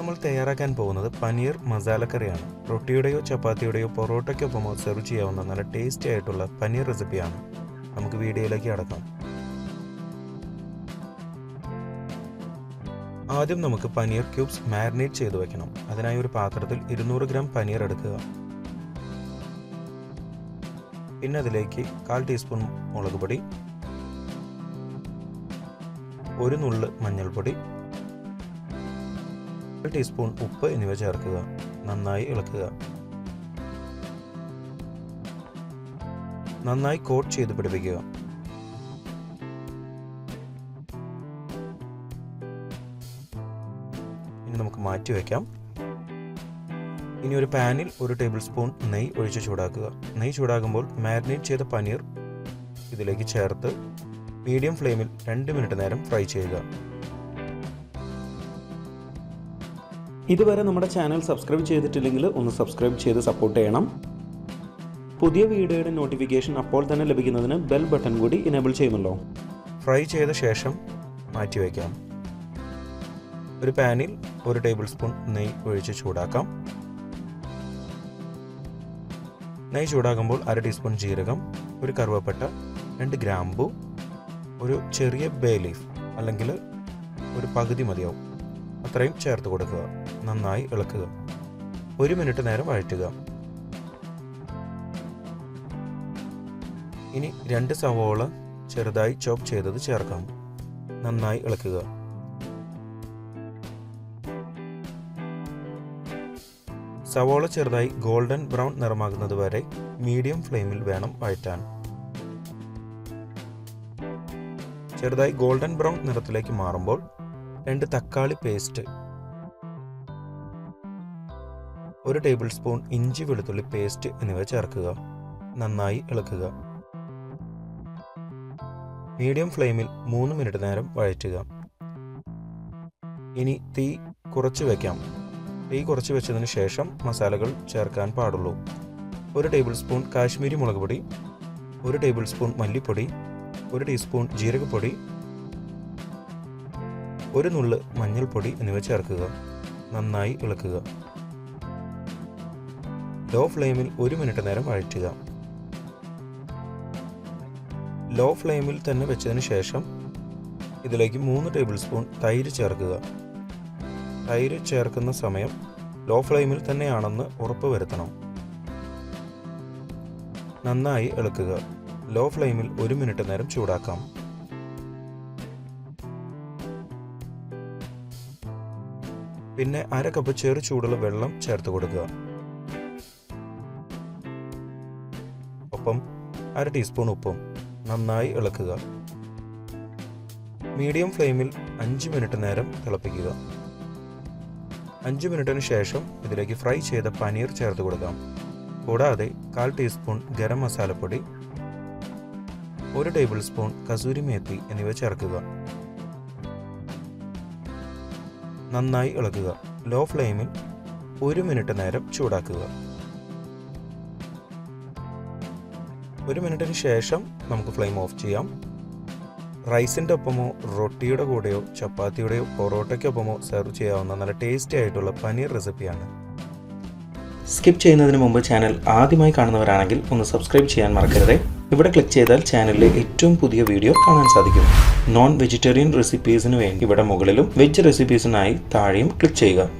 നമ്മൾ തയ്യാറാക്കാൻ പോകുന്നത് പനീർ മസാല കറിയാണ്. റൊട്ടിയുടെയോ ചപ്പാത്തിയുടെയോ പൊറോട്ടയ്ക്കൊപ്പമോ സെർവ് ചെയ്യാവുന്ന നല്ല ടേസ്റ്റി ആയിട്ടുള്ള പനീർ റെസിപ്പിയാണ് നമുക്ക് വീഡിയോയിലേക്ക് അടക്കാം ആദ്യം നമുക്ക് പനീർ ക്യൂബ്സ് മാരിനേറ്റ് ചെയ്ത് വെക്കണം. അതിനായി ഒരു പാത്രത്തിൽ ഇരുന്നൂറ് ഗ്രാം പനീർ എടുക്കുക. പിന്നെ അതിലേക്ക് കാൽ ടീസ്പൂൺ മുളക് പൊടി ഒരു നുള്ള് മഞ്ഞൾപ്പൊടി ഒരു ടീസ്പൂൺ ഉപ്പ് എന്നിവ ചേർക്കുക. നന്നായി ഇളക്കുക. നന്നായി കോട്ട് ചെയ്ത് പിടിപ്പിക്കുക. ഇനി നമുക്ക് മാറ്റി വയ്ക്കാം ഇനി ഒരു പാനിൽ ഒരു ടേബിൾ സ്പൂൺ നെയ്യ് ഒഴിച്ച് ചൂടാക്കുക. നെയ്യ് ചൂടാകുമ്പോൾ മാരിനേറ്റ് ചെയ്ത പനീർ ഇതിലേക്ക് ചേർത്ത് മീഡിയം ഫ്ലെയിമിൽ രണ്ട് മിനിറ്റ് നേരം ഫ്രൈ ചെയ്യുക. ഇതുവരെ നമ്മുടെ ചാനൽ സബ്സ്ക്രൈബ് ചെയ്തിട്ടില്ലെങ്കിൽ ഒന്ന് സബ്സ്ക്രൈബ് ചെയ്ത് സപ്പോർട്ട് ചെയ്യണം. പുതിയ വീഡിയോയുടെ നോട്ടിഫിക്കേഷൻ അപ്പോൾ തന്നെ ലഭിക്കുന്നതിന് ബെൽ ബട്ടൺ കൂടി ഇനേബിൾ ചെയ്യുമല്ലോ. ഫ്രൈ ചെയ്ത ശേഷം മാറ്റി വയ്ക്കാം. ഒരു പാനിൽ ഒരു ടേബിൾ സ്പൂൺ നെയ്യ് ഒഴിച്ച് ചൂടാക്കാം. നെയ്യ് ചൂടാകുമ്പോൾ അര ടീസ്പൂൺ ജീരകം ഒരു കറുവപ്പട്ട രണ്ട് ഗ്രാമ്പു ഒരു ചെറിയ ബേ ലീഫ് അല്ലെങ്കിൽ ഒരു പകുതി മതിയാവും. അത്രയും ചേർത്ത് കൊടുക്കുക. നന്നായി ഇളക്കുക. ഒരു മിനിറ്റ് നേരം വഴറ്റുക. ഇനി രണ്ട് സവോള ചെറുതായി ചോപ്പ് ചെയ്തത് ചേർക്കാം. നന്നായി ഇളക്കുക. സവോള ചെറുതായി ഗോൾഡൻ ബ്രൗൺ നിറമാകുന്നത് വരെ മീഡിയം ഫ്ലെയിമിൽ വേണം വഴറ്റാൻ. ചെറുതായി ഗോൾഡൻ ബ്രൗൺ നിറത്തിലേക്ക് മാറുമ്പോൾ രണ്ട് തക്കാളി പേസ്റ്റ് ഒരു ടേബിൾ സ്പൂൺ ഇഞ്ചി വെളുത്തുള്ളി പേസ്റ്റ് എന്നിവ ചേർക്കുക. നന്നായി ഇളക്കുക. മീഡിയം ഫ്ലെയിമിൽ മൂന്ന് മിനിറ്റ് നേരം വഴറ്റുക. ഇനി തീ കുറച്ച് വയ്ക്കാം തീ കുറച്ച് വെച്ചതിന് ശേഷം മസാലകൾ ചേർക്കാൻ പാടുള്ളൂ. ഒരു ടേബിൾ സ്പൂൺ കാശ്മീരി മുളക് പൊടി ഒരു ടേബിൾ സ്പൂൺ മല്ലിപ്പൊടി ഒരു ടീസ്പൂൺ ജീരകപ്പൊടി ഒരു നുള്ള് മഞ്ഞൾപ്പൊടി എന്നിവ ചേർക്കുക. നന്നായി ഇളക്കുക. ലോ ഫ്ലെയിമിൽ ഒരു മിനിറ്റ് നേരം വഴറ്റുക. ലോ ഫ്ലെയിമിൽ തന്നെ വെച്ചതിന് ശേഷം ഇതിലേക്ക് മൂന്ന് ടേബിൾ സ്പൂൺ തൈര് ചേർക്കുക. തൈര് ചേർക്കുന്ന സമയം ലോ ഫ്ലെയിമിൽ തന്നെയാണെന്ന് ഉറപ്പ് വരുത്തണം. നന്നായി ഇളക്കുക. ലോ ഫ്ലെയിമിൽ ഒരു മിനിറ്റ് നേരം ചൂടാക്കാം. പിന്നെ അര കപ്പ് ചെറു ചൂടുള്ള വെള്ളം ചേർത്ത് കൊടുക്കുക. ഒപ്പം അര ടീസ്പൂൺ ഉപ്പും നന്നായി ഇളക്കുക. മീഡിയം ഫ്ലെയിമിൽ അഞ്ച് മിനിറ്റ് നേരം തിളപ്പിക്കുക. അഞ്ച് മിനിറ്റിന് ശേഷം ഇതിലേക്ക് ഫ്രൈ ചെയ്ത പനീർ ചേർത്ത് കൊടുക്കാം. കൂടാതെ കാൽ ടീസ്പൂൺ ഗരം മസാലപ്പൊടി ഒരു ടേബിൾ സ്പൂൺ കസൂരി മേത്തി എന്നിവ ചേർക്കുക. നന്നായി ഇളക്കുക. ലോ ഫ്ലെയിമിൽ ഒരു മിനിറ്റ് നേരം ചൂടാക്കുക. ഒരു മിനിറ്റിന് ശേഷം നമുക്ക് ഫ്ലെയിം ഓഫ് ചെയ്യാം. റൈസിന്റെ ഒപ്പമോ റൊട്ടിയുടെ കൂടെയോ ചപ്പാത്തിയുടെയോ പൊറോട്ടയ്ക്കൊപ്പമോ സെർവ് ചെയ്യാവുന്ന നല്ല ടേസ്റ്റി ആയിട്ടുള്ള പനീർ റെസിപ്പിയാണ്. സ്കിപ്പ് ചെയ്യുന്നതിന് മുമ്പ് ചാനൽ ആദ്യമായി കാണുന്നവരാണെങ്കിൽ ഒന്ന് സബ്സ്ക്രൈബ് ചെയ്യാൻ മറക്കരുത്. ഇവിടെ ക്ലിക്ക് ചെയ്താൽ ചാനലിലെ ഏറ്റവും പുതിയ വീഡിയോ കാണാൻ സാധിക്കും. നോൺ വെജിറ്റേറിയൻ റെസിപ്പീസിന് വേണ്ടി ഇവിടെ മുകളിലും വെജ് റെസിപ്പീസിനായി താഴെയും ക്ലിക്ക് ചെയ്യുക.